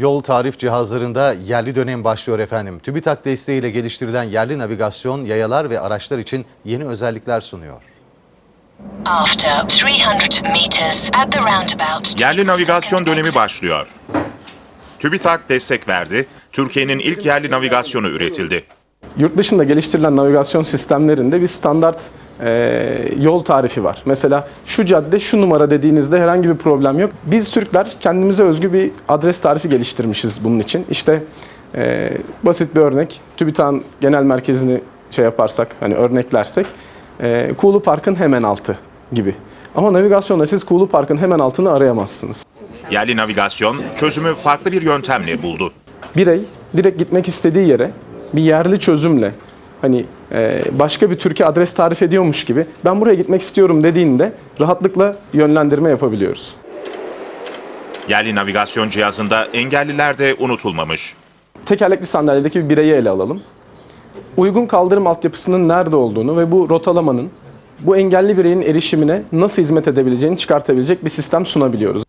Yol tarif cihazlarında yerli dönem başlıyor efendim. TÜBİTAK desteğiyle geliştirilen yerli navigasyon yayalar ve araçlar için yeni özellikler sunuyor. After 300 meters at the roundabout. Yerli navigasyon dönemi başlıyor. TÜBİTAK destek verdi. Türkiye'nin ilk yerli navigasyonu üretildi. Yurt dışında geliştirilen navigasyon sistemlerinde bir standart e, yol tarifi var. Mesela şu cadde şu numara dediğinizde herhangi bir problem yok. Biz Türkler kendimize özgü bir adres tarifi geliştirmişiz bunun için. İşte e, basit bir örnek. TÜBİTAK'ın genel merkezini şey yaparsak hani örneklersek e, Kuğulu Park'ın hemen altı gibi. Ama navigasyonda siz Kuğulu Park'ın hemen altını arayamazsınız. Yerli navigasyon çözümü farklı bir yöntemle buldu. birey direkt gitmek istediği yere bir yerli çözümle hani başka bir Türkiye adres tarif ediyormuş gibi ben buraya gitmek istiyorum dediğinde rahatlıkla yönlendirme yapabiliyoruz. Yerli navigasyon cihazında engelliler de unutulmamış. Tekerlekli sandalyedeki bir bireyi ele alalım. Uygun kaldırım altyapısının nerede olduğunu ve bu rotalamanın bu engelli bireyin erişimine nasıl hizmet edebileceğini çıkartabilecek bir sistem sunabiliyoruz.